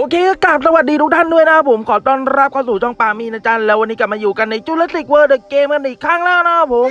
โอเคกราบสวัสดีทุกท่านด้วยนะครับผมขอต้อนรับเข้าสู่ช่องปามีนะจ๊ะแล้ววันนี้กลับมาอยู่กันในจูเลสิกเวิร์ดเกมกันอีกครั้งแล้วนะครับผม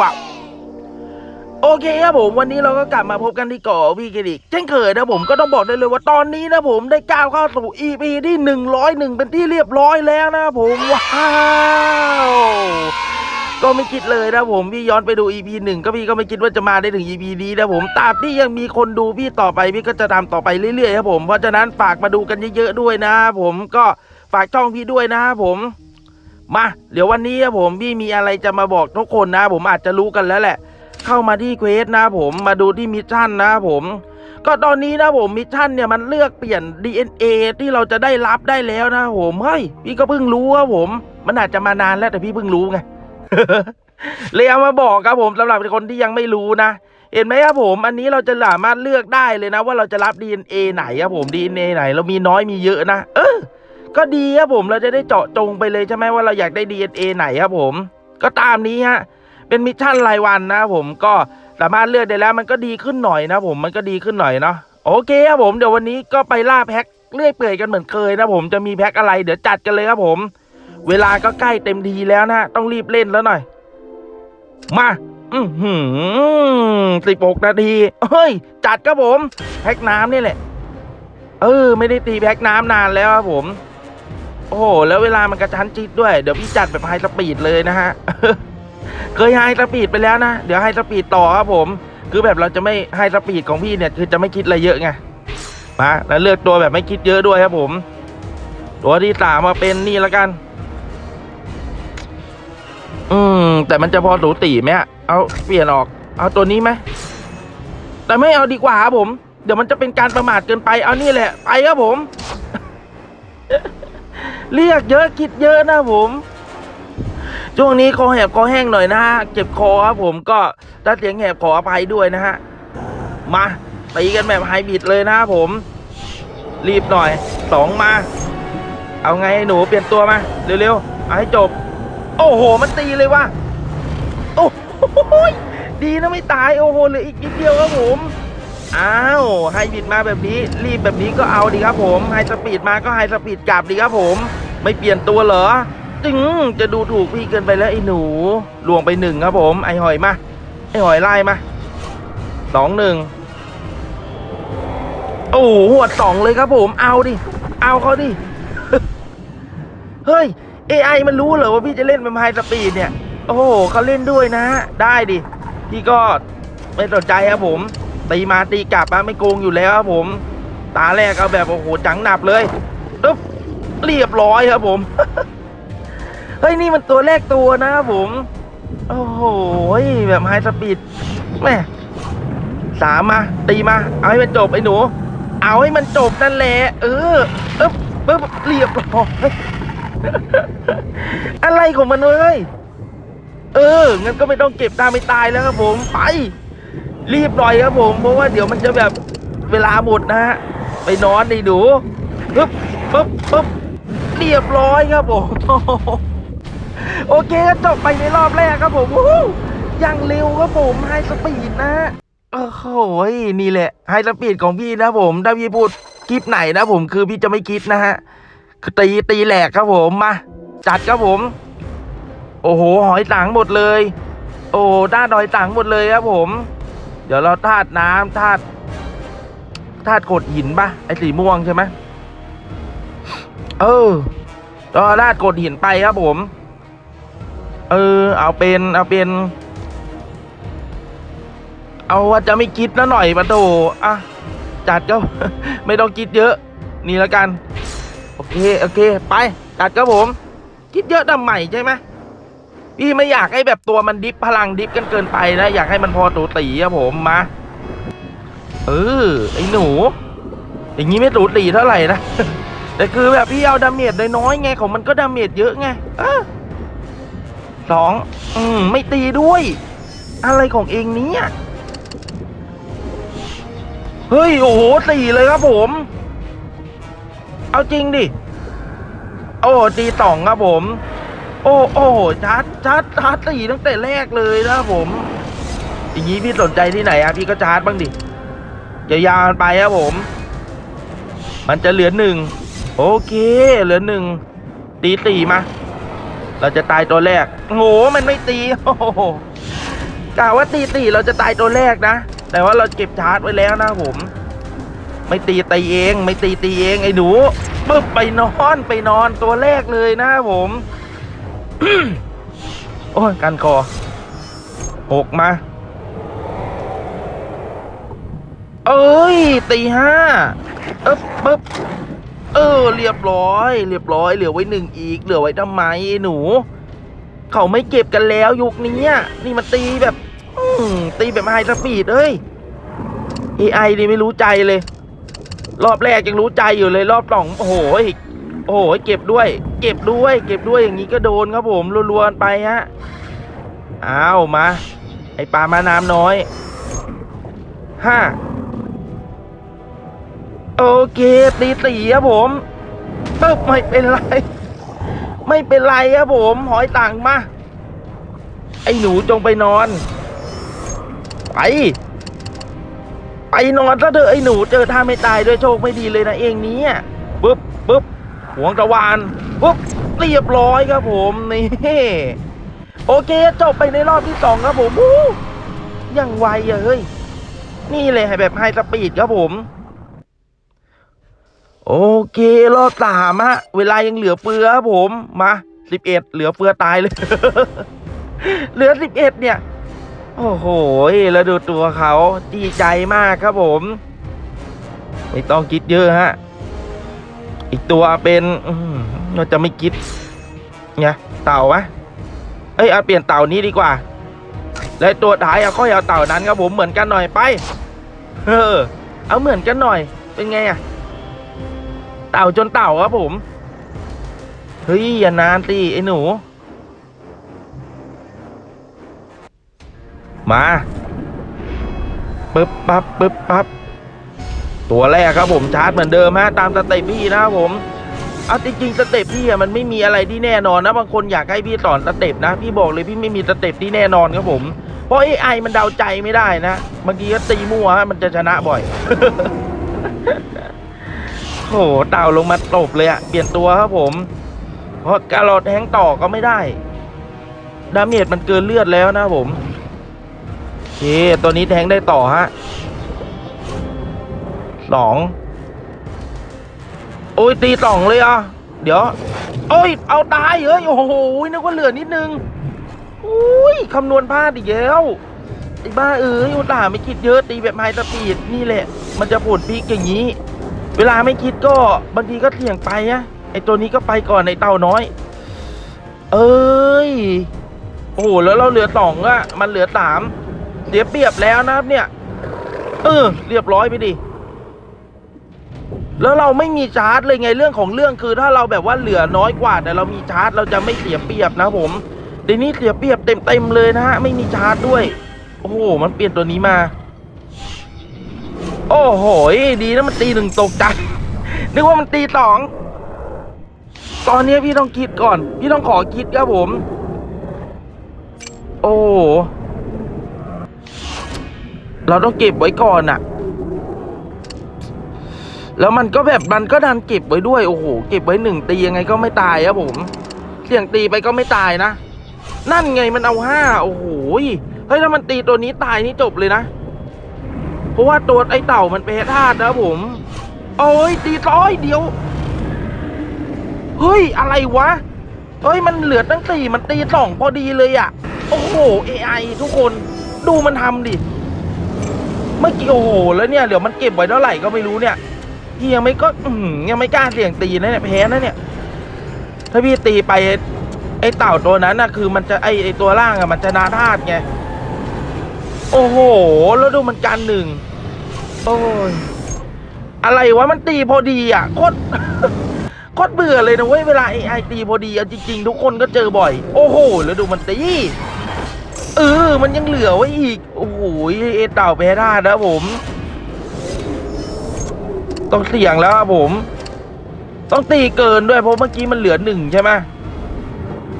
ว้าวโอเคครับผมวันนี้เราก็กลับมาพบกันที่เกาะวีกันอีกเช่นเคยนะผมก็ต้องบอกได้เลยว่าตอนนี้นะผมได้ก้าวเข้าสู่ EP ที่ 101 เป็นที่เรียบร้อยแล้วนะครับผมว้าว ก็ไม่คิดเลยนะผมพี่ย้อนไปดู EP หนึ่งก็พี่ก็ไม่คิดว่าจะมาได้ถึง EP นี้นะผมตราบที่ยังมีคนดูพี่ต่อไปพี่ก็จะทำต่อไปเรื่อยๆครับผมเพราะฉะนั้นฝากมาดูกันเยอะๆด้วยนะผมก็ฝากช่องพี่ด้วยนะครับผมมาเดี๋ยววันนี้ครับผมพี่มีอะไรจะมาบอกทุกคนนะ ผมอาจจะรู้กันแล้วแหละ เข้ามาที่เควสนะผมมาดูที่มิชชั่นนะผมก็ตอนนี้นะผมมิชชั่นเนี่ยมันเลือกเปลี่ยน DNA ที่เราจะได้รับได้แล้วนะผมเฮ้ยพี่ก็เพิ่งรู้ครับผม มันอาจจะมานานแล้วแต่พี่เพิ่งรู้ไง เลยเอามาบอกครับผมสำหรับคนที่ยังไม่รู้นะเห็นไหมครับผม อันนี้เราจะสามารถเลือกได้เลยนะ ว่าเราจะรับ DNA ไหนครับผม DNA ไหน เรามีน้อยมีเยอะนะเออ ก็ดีครับผมเราจะได้เจาะจงไปเลยใช่ไหมว่าเราอยากได้ DNA ไหนครับผม ก็ตามนี้ฮะเป็นมิชชั่นรายวันนะผมก็สามารถเลือกได้แล้วมันก็ดีขึ้นหน่อยนะผมมันก็ดีขึ้นหน่อยเนาะโอเคครับผมเดี๋ยววันนี้ก็ไปล่าแพ็คเลื่อยเปื่อยกันเหมือนเคยนะผมจะมีแพ็คอะไรเดี๋ยวจัดกันเลยครับผม เวลาก็ใกล้เต็มทีแล้วนะต้องรีบเล่นแล้วหน่อย มา อือหือสิบหกนาที เฮ้ย จัดครับผมแพ็คน้ำนี่แหละ เออ ไม่ได้ตีแพ็คน้ำนานแล้วครับผม โอ้โห แล้วเวลามันกระชั้นจิตด้วย เดี๋ยวพี่จัดแบบไฮสปีดเลยนะฮะ เคยไฮสปีดไปแล้วนะ เดี๋ยวไฮสปีดต่อครับผม คือแบบเราจะไม่ไฮสปีดของพี่เนี่ย คือจะไม่คิดอะไรเยอะไง มา แล้วเลือกตัวแบบไม่คิดเยอะด้วยครับผม ตัวที่สามมาเป็นนี่แล้วกัน อืม แต่มันจะพอสูตีไหมอะเอาเปลี่ยนออก เอาตัวนี้ไหมแต่ไม่เอาดีกว่าครับผม เดี๋ยวมันจะเป็นการประมาทเกินไป เอานี่แหละ ไปครับผม เรียกเยอะคิดเยอะนะผมช่วงนี้คอแหบคอแห้งหน่อยนะฮะเจ็บคอครับผมก็ถ้าเสียงแหบขออภัยด้วยนะฮะมาตีกันแบบไฮบิดเลยนะผม รีบหน่อยสองมา เอาไงหนูเปลี่ยนตัวมา เร็วๆเอาให้จบ โอ้โห มันตีเลยว่ะ โอ้โหดีนะไม่ตาย โอ้โหเหลืออีกนิดเดียวครับผม อ้าวไฮบิดมาแบบนี้ รีบแบบนี้ก็เอาดีครับผมไฮสปีดมาก็ไฮสปีดกลับดีครับผม ไม่เปลี่ยนตัวเหรอจึงจะดูถูกพี่เกินไปแล้วไอ้หนูลวงไปหนึ่งครับผม ไอหอยมา ไอหอยไล่มาสองหนึ่งโอ้โหหัวดสองเลยครับผม เอาดิ เอาเขาดิ เฮ้ย AI มันรู้เหรอว่าพี่จะเล่นเป็นไฮสปีดเนี่ย โอ้โหเขาเล่นด้วยนะ ได้ดิ พี่ก็ไม่สนใจครับผม ตีมาตีกลับอะไม่โกงอยู่แล้วครับผม ตาแรกเอาแบบโอ้โหจังหนับเลยปึ๊บเรียบร้อยครับผม เฮ้ยนี่มันตัวแรกตัวนะครับผม โอ้โหแบบไฮสปีดแม่สามมาตีมา เอาให้มันจบไอ้หนู เอาให้มันจบนั่นแหละ เออปึ๊บปึ๊บเรียบร้อย อะไรของมันเว้ยเอองั้นก็ไม่ต้องเก็บตาไม่ตายแล้วครับผมไป รีบหน่อยครับผมเพราะว่าเดี๋ยวมันจะแบบเวลาหมดนะฮะไปนอนดิดูปึ๊บปึ๊บปึ๊บเรียบร้อยครับผมโอเคก็จบไปในรอบแรกครับผมยังเร็วครับผมไฮสปีดนะฮะโอ้โหนี่แหละไฮสปีดของพี่นะผมถ้าพี่พูดคลิปไหนนะผมคือพี่จะไม่คิดนะฮะ คือตีตีแหลกครับผมมาจัดครับผม โอ้โหหอยสังหมดเลย โอ้ด้านหอยสังหมดเลยครับผม เดี๋ยวเราธาตุน้ำธาตุธาตุโขดหินปะไอสีม่วงใช่ไหมเออก็ธาตุโขดหินไปครับผม เออ เอาเป็นเอาเป็นเอาว่าจะไม่คิดนะหน่อยปะโถอะ จัดก็ไม่ต้องคิดเยอะ นี่แล้วกัน โอเค โอเค ไปจัดครับผม คิดเยอะทำใหม่ใช่ไหมพี่ไม่อยากให้แบบตัวมันดิฟพลังดิฟกันเกินไปนะ อยากให้มันพอตูตีครับผมมา เออไอ้หนู อย่างนี้ไม่ตูตีเท่าไหร่นะแต่คือแบบพี่เอาดาเมจน้อยๆไงของมันก็ดาเมจเยอะไงอสองอืมไม่ตีด้วย อะไรของเองเนี้เฮ้ย โอ้โหสี่เลยครับผม เอาจริงดิ โอ้ตีสองครับผม โอ้โอ้ชาร์จชาร์จชาร์จสี่ตั้งแต่แรกเลยนะครับผม อย่างนี้พี่สนใจที่ไหนอะพี่ก็ชาร์จบ้างดิยาวๆไปครับผม มันจะเหลือหนึ่งโอเค เหลือหนึ่งตีสี่มา เราจะตายตัวแรกโง่มันไม่ตีโอ้โหกะว่าตีตีเราจะตายตัวแรกนะ แต่ว่าเราเก็บชาร์จไว้แล้วนะผม ไม่ตีตีเอง ไม่ตีตีเองไอ้หนูปึ๊บไปนอนไปนอนตัวแรกเลยนะผมโอ้ยกันคอหกมา เอ้ยตีห้าเอ๊บปึ๊บเออ เรียบร้อย เรียบร้อยเหลือไว้หนึ่งอีกเหลือไว้ทำไมไอ้หนู เขาไม่เก็บกันแล้วยุคนี้นี่มันตีแบบตีแบบไฮสปีดเอ้ย AI นี่ไม่รู้ใจเลย รอบแรกยังรู้ใจอยู่เลยรอบสองโอ้โหโอ้โหเก็บด้วย เก็บด้วย เก็บด้วยอย่างนี้ก็โดนครับผมรัวๆไปฮะอ้าวมา ไอปลามาน้ำน้อยห้าโอเคตีตีครับผมปึ๊บไม่เป็นไร ไม่เป็นไรครับผมหอยต่างมา ไอหนูจงไปนอน ไป นอนซะเถอะไอ้หนูเจอท่าไม่ตายด้วยโชคไม่ดีเลยนะเองนี้ปึ๊บปึ๊บหวงตะวันปึ๊บเรียบร้อยครับผมนี่โอเคจบไปในรอบที่สองครับผมอู้ยังไวเฮ้ยนี่เลยแบบไฮสปีดครับผม โอเครอบสามฮะเวลายังเหลือเฟือครับผมมาสิบเอ็ดเหลือเฟือตายเลย เหลือสิบเอ็ดเนี่ย โอ้โหแล้วดูตัวเขาดีใจมากครับผม ไม่ต้องคิดเยอะฮะ อีกตัวเป็นเราจะไม่คิดไงเต่าวะเอ้ยเอาเปลี่ยนเต่านี้ดีกว่า และตัวท้ายเอาค่อยเอาเต่านั้นครับผมเหมือนกันหน่อยไปเออเอาเหมือนกันหน่อย เป็นไงอะเต่าจนเต่าครับผม เฮ้ยอย่านานสิไอ้หนู มาปึ๊บปั๊บปึ๊บปั๊บตัวแรกครับผมชาร์จเหมือนเดิมฮะตามสเต็ปพี่นะครับผมเอาจริงๆสเต็ปพี่อะมันไม่มีอะไรที่แน่นอนนะบางคนอยากให้พี่สอนสเต็ปนะ พี่บอกเลยพี่ไม่มีสเต็ปที่แน่นอนครับผม เพราะ AI มันเดาใจไม่ได้นะบางทีก็ตีมั่วฮะมันจะชนะบ่อยโหเต่าลงมาตบเลยอะเปลี่ยนตัวครับผม เพราะการเราแทงต่อก็ไม่ได้ ดาเมจมันเกินเลือดแล้วนะผม เค ตัวนี้แทงได้ต่อฮะสองโอ้ยตีสองเลยอะ เดี๋ยว โอ้ย เอาตายเฮ้ย โอ้โหนึกว่าเหลือนิดนึงอุ้ยคำนวณพลาดอีกแล้วไอ้บ้าเอ้ยอุตส่าห์ไม่คิดเยอะตีแบบไฮสปีดนี่แหละ มันจะผลพลิกอย่างนี้ เวลาไม่คิดก็บางทีก็เสี่ยงไปอะไอ้ตัวนี้ก็ไปก่อนไอ้เต่าน้อย เอ้ย โอ้โหแล้วเราเหลือสองอะมันเหลือสาม เสียเปรียบแล้วนะครับเนี่ย เออ เรียบร้อยไปดิ แล้วเราไม่มีชาร์จเลยไงเรื่องของเรื่องคือถ้าเราแบบว่าเหลือน้อยกว่า แต่เรามีชาร์จเราจะไม่เสียเปรียบนะผมเดี๋ยวนี้เสียเปรียบเต็มเต็มๆเลยนะฮะไม่มีชาร์จด้วย โอ้โห มันเปลี่ยนตัวนี้มา โอ้โหดีนะมันตีหนึ่งตกใจนึกว่ามันตีสองตอนนี้พี่ต้องคิดก่อน พี่ต้องขอคิดครับผม โอ้ เราต้องเก็บไว้ก่อนอะแล้วมันก็แบบมันก็ดันเก็บไว้ด้วย โอ้โห เก็บไว้หนึ่งตียังไงก็ไม่ตายครับผม เสี่ยงตีไปก็ไม่ตายนะ นั่นไงมันเอาห้าโอ้โห เฮ้ยถ้ามันตีตัวนี้ตายนี่จบเลยนะ เพราะว่าตัวไอเต่ามันแพ้ธาตุนะผม โอ้ยตีร้อยเดียว เฮ้ยอะไรวะ เฮ้ยมันเหลือตั้งสี่มันตีสองพอดีเลยอะ่ะ โอ้โห AI ทุกคนดูมันทำดิ เมื่อกี้โอ้โหแล้วเนี่ยเดี๋ยวมันเก็บไว้เท่าไหร่ก็ไม่รู้เนี่ยพี่ยังไม่ก็ยังไม่กล้าเสี่ยงตีนะเนี่ยแพ้นะเนี่ย ถ้าพี่ตีไปไอ้เต่าตัวนั้นนะคือมันจะไอ้ไอ้ตัวล่างอะมันจะนาธาตุไงโอ้โหแล้วดูมันกันหนึ่งโอ้ยอะไรวะมันตีพอดีอะโคตรโคตรเบื่อเลยนะเว้ยเวลา AI ตีพอดีเอาจริง ๆ ทุกคนก็เจอบ่อย โอ้โหแล้วดูมันตี เออ มันยังเหลือไว้อีก โอ้โหเอเต่าแพ้ท่าตุนะผม ต้องเสี่ยงแล้วครับผม ต้องตีเกินด้วยเพราะเมื่อกี้มันเหลือหนึ่งใช่ไหม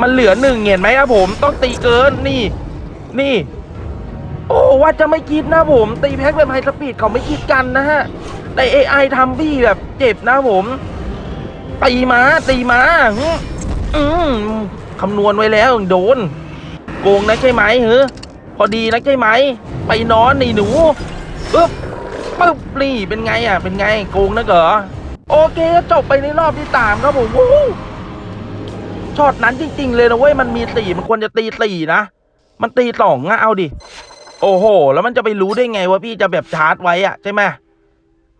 มันเหลือหนึ่งเห็นไหมครับผม ต้องตีเกินนี่ นี่ โอ้ว่าจะไม่คิดนะผม ตีแพ็คแบบไฮสปีดเขาไม่คิดกันนะฮะ แต่ AI ทำพี่แบบเจ็บนะผม ตีมาตีมาอืมคำนวณไว้แล้วโดน โกงนะใช่ไหมเฮ้พอดีนะใช่ไหม ไปนอนนี่หนูปึ๊บปึ๊บนี่เป็นไงอะ เป็นไงโกงนะเหรอโอเคจบไปในรอบที่สามครับผมวู้ช็อตนั้นจริง ๆ เลยนะเว้ยมันมีสี่มันควรจะตีสี่นะมันตีสองอะเอาดิโอ้โห แล้วมันจะไปรู้ได้ไงว่าพี่จะแบบชาร์จไว้อะใช่ไหม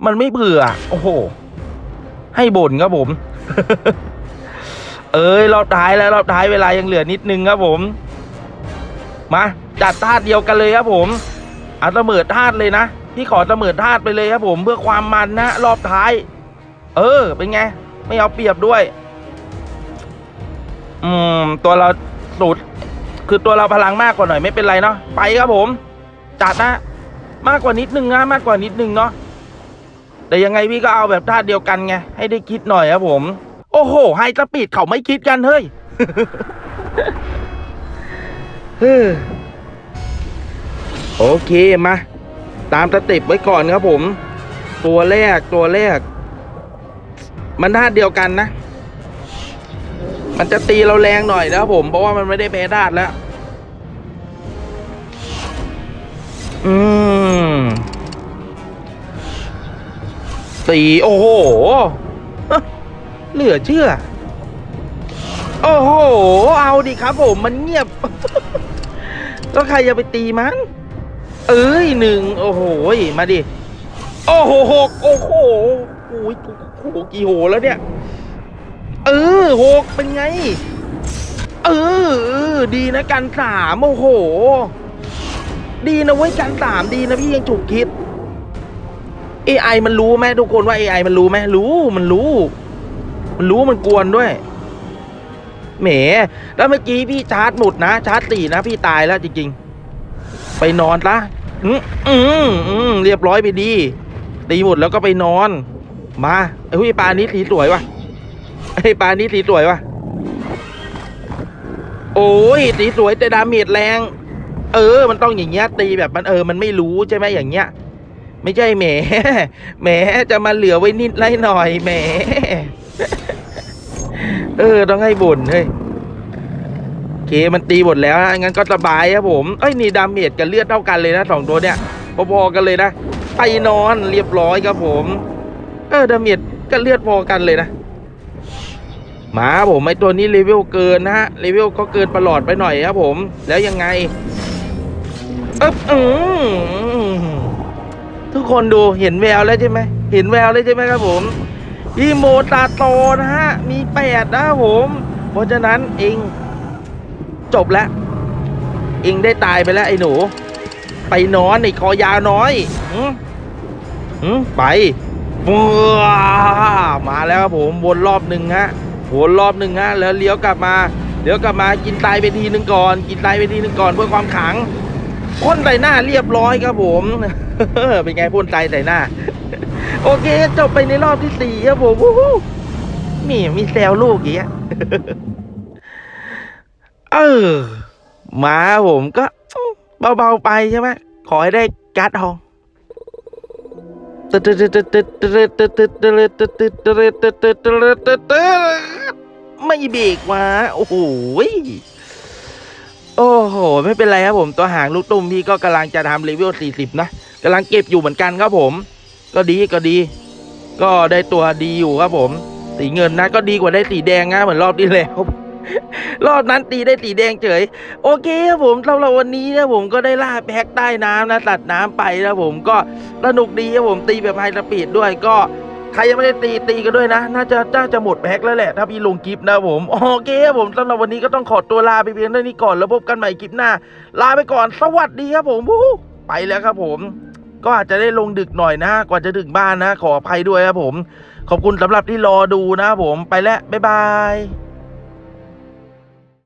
มันไม่เผื่อ โอ้โห ให้บ่นครับผม เอ้ยรอบท้ายแล้วรอบท้ายเวลายังเหลือนิดนึงครับผม มาจัดธาตุเดียวกันเลยครับผมเอาเสมอธาตุเลยนะพี่ขอเสมอธาตุไปเลยครับผมเพื่อความมันนะรอบท้าย เออ เป็นไง ไม่เอาเปรียบด้วย อืม ตัวเราสุดคือตัวเราพลังมากกว่าหน่อยไม่เป็นไรเนาะไปครับผม จัดนะ มากกว่านิดนึงนะมากกว่านิดนึงเนาะแต่ยังไงพี่ก็เอาแบบท่าเดียวกันไงให้ได้คิดหน่อยครับผม โอ้โหไฮสปีดเขาไม่คิดกันเฮ้ย เฮ้อโอเคมา ตามสเต็ปไว้ก่อนครับผม ตัวแรกตัวแรก มันท่าเดียวกันนะ มันจะตีเราแรงหน่อยนะครับผม เพราะว่ามันไม่ได้แพ้ธาตุแล้ว อืมสีโอ้โห เหลือเชื่อ โอ้โห เอาดิครับผม มันเงียบ แล้วใครจะไปตีมัน เอ้ยหนึ่งโอ้โหมาดิ โอ้โหหกโอ้โหโอ้ยโอ้โหกี่โหแล้วเนี่ย เออหกเป็นไง เออเออดีนะกันสามโอ้โห ดีนะเว้ยกันสามดีนะพี่ยังถูกคิด AI มันรู้ไหมทุกคนว่า AI มันรู้ไหมรู้มันรู้ มันรู้มันกวนด้วย แหมแล้วเมื่อกี้พี่ชาร์จหมดนะ ชาร์จสี่นะพี่ตายแล้วจริงๆ ไปนอนละอืมอืมอืมเรียบร้อยไปดี ตีหมดแล้วก็ไปนอน มาไอ้หุ้ยปลานี้สีสวยวะไอ้ปลานี้สีสวยวะโอ้ยสีสวยแต่ดาเมจแรง เออ มันต้องอย่างเงี้ยตีแบบมันเออ มันไม่รู้ใช่ไหมอย่างเงี้ย ไม่ใช่แหมแหมจะมาเหลือไว้นิดไรหน่อยแหม เออ ต้องให้บ่นเฮ้ยเคมันตีหมดแล้วนะงั้นก็สบายครับผมเอ้ยนี่ดาเมจกับเลือดเท่ากันเลยนะสองตัวเนี้ยพอๆกันเลยนะไปนอนเรียบร้อยครับผม เออดาเมจกับเลือดพอกันเลยนะหมาผมไอตัวนี้เลเวลเกินนะฮะเลเวลก็เกินประหลอดไปหน่อยครับผม แล้วยังไงเอ๊บอืมทุกคนดูเห็นแววแล้วใช่ไหมเห็นแววแล้วใช่ไหมครับผม พี่โมตาโตนะฮะ มีแปดนะผม เพราะฉะนั้นเองจบแล้ว เองได้ตายไปแล้วไอ้หนู ไปนอนในคอยาวน้อยหืมหืมไปว้ามาแล้วครับผมวนรอบหนึ่งฮะวนรอบหนึ่งฮะแล้วเลี้ยวกลับมาเลี้ยวกลับมากินตายไปทีหนึ่งก่อน กินตายไปทีหนึ่งก่อนเพื่อความขังพ่นใส่หน้าเรียบร้อยครับผมเป็นไงพ่นใจใส่หน้า โอเคจบไปในรอบที่สี่ครับผมวู้ฮู้นี่มีแซวลูกอย่างเงี้ยเออมาผมก็เบาๆไปใช่ไหมขอให้ได้การ์ดทองไม่เบรกมาโอ้โหโอ้โห ไม่เป็นไรครับผม ตัวหางลูกตุ้มพี่ก็กำลังจะทำเลเวล40 นะกำลังเก็บอยู่เหมือนกันครับผม ก็ดีก็ดี ก็ได้ตัวดีอยู่ครับผม สีเงินนะก็ดีกว่าได้สีแดงนะเหมือนรอบที่แล้วรอบนั้นตีได้สีแดงเฉย โอเคครับผมสำหรับวันนี้นะผมก็ได้ล่าแพ็กใต้น้ำนะตัดน้ำไปนะผมก็สนุกดีครับผมตีแบบไฮสปีดด้วยก็ใครยังไม่ได้ตีตีกันด้วยนะ น่าจะน่าจะหมดแพ็กแล้วแหละ ถ้าพี่ลงคลิปนะผมโอเคครับผมสำหรับวันนี้ก็ต้องขอตัวลาไปเพียงเท่านี้ก่อนแล้วพบกันใหม่คลิปหน้า ลาไปก่อนสวัสดีครับผมไปแล้วครับผม ก็อาจจะได้ลงดึกหน่อยนะ กว่าจะถึงบ้านนะ ขออภัยด้วยครับผม ขอบคุณสำหรับที่รอดูนะผมไปแล้วบ๊ายบาย